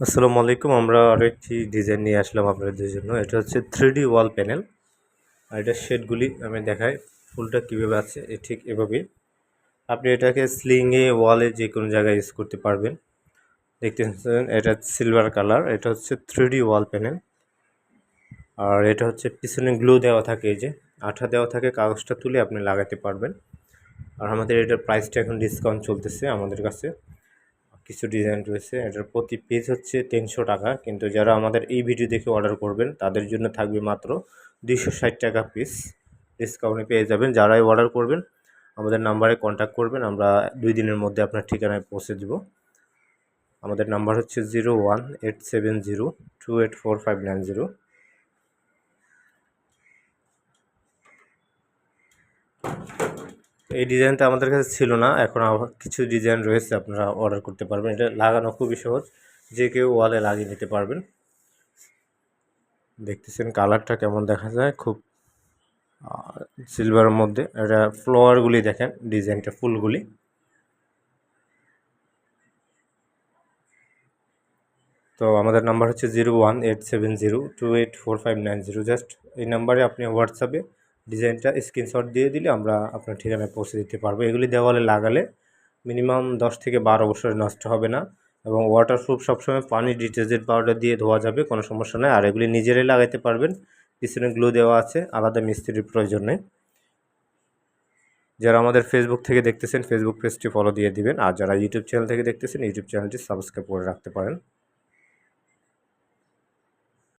আসসালামু আলাইকুম, আমরা আরও একটি ডিজাইন নিয়ে আসলাম আপনাদের জন্য। এটা হচ্ছে থ্রি ওয়াল প্যানেল আর এটা শেডগুলি আমি দেখাই, ফুলটা কীভাবে আছে, এ ঠিক এভাবেই। আপনি এটাকে স্লিংয়ে ওয়ালে যে কোনো জায়গায় ইউজ করতে পারবেন। দেখতে এটা সিলভার কালার এটা হচ্ছে থ্রি ওয়াল প্যানেল আর এটা হচ্ছে পিছনে গ্লু দেওয়া থাকে, এই যে আঠা দেওয়া থাকে, কাগজটা তুলে আপনি লাগাতে পারবেন। আর আমাদের এটার প্রাইসটা এখন ডিসকাউন্ট চলতেছে আমাদের কাছে। কিছু ডিজাইন রয়েছে, এটার প্রতি পিস হচ্ছে তিনশো টাকা। কিন্তু যারা আমাদের এই ভিডিও দেখে অর্ডার করবেন, তাদের জন্য থাকবে মাত্র দুইশো ষাট টাকা পিস ডিসকাউন্টে পেয়ে যাবেন। যারাই অর্ডার করবেন, আমাদের নাম্বারে কন্ট্যাক্ট করবেন। আমরা দুই দিনের মধ্যে আপনার ঠিকানায় পৌঁছে দেব। আমাদের নাম্বার হচ্ছে zero one eight seven zero two eight four five nine zero এই ডিজাইনটা আমাদের কাছে ছিল না, এখন কিছু ডিজাইন রয়েছে আপনারা অর্ডার করতে পারবেন। এটা লাগানো খুবই সহজ, যে কেউ ওয়ালে লাগিয়ে নিতে পারবেন। দেখতেছেন কালারটা কেমন দেখা যায়, খুব সিলভারের মধ্যে। এটা ফ্লোয়ারগুলি দেখেন, ডিজাইনটা ফুলগুলি। তো আমাদের নাম্বার হচ্ছে zero one eight seven zero two eight four five nine zero just এই নাম্বারে আপনি হোয়াটসঅ্যাপে ডিজাইনটা স্ক্রিনশট দিয়ে দিলে আমরা আপনার ঠিকানায় পৌঁছে দিতে পারব। এগুলি দেওয়ালে লাগালে মিনিমাম দশ থেকে বারো বছর নষ্ট হবে না এবং ওয়াটারপ্রুফ সবসময় পানি ডিটারজেন্ট পাউডার দিয়ে ধোয়া যাবে, কোনো সমস্যা নেই। আর এগুলি নিজেরাই লাগাইতে পারবেন। পিছনে গ্লু দেওয়া আছে, আলাদা মিস্ত্রির প্রয়োজন। নেই যারা আমাদের ফেসবুক থেকে দেখতেছেন ফেসবুক পেজটি ফলো দিয়ে দিবেন। আর যারা ইউটিউব চ্যানেল থেকে দেখতেছেন ইউটিউব চ্যানেলটি সাবস্ক্রাইব করে রাখতে পারেন।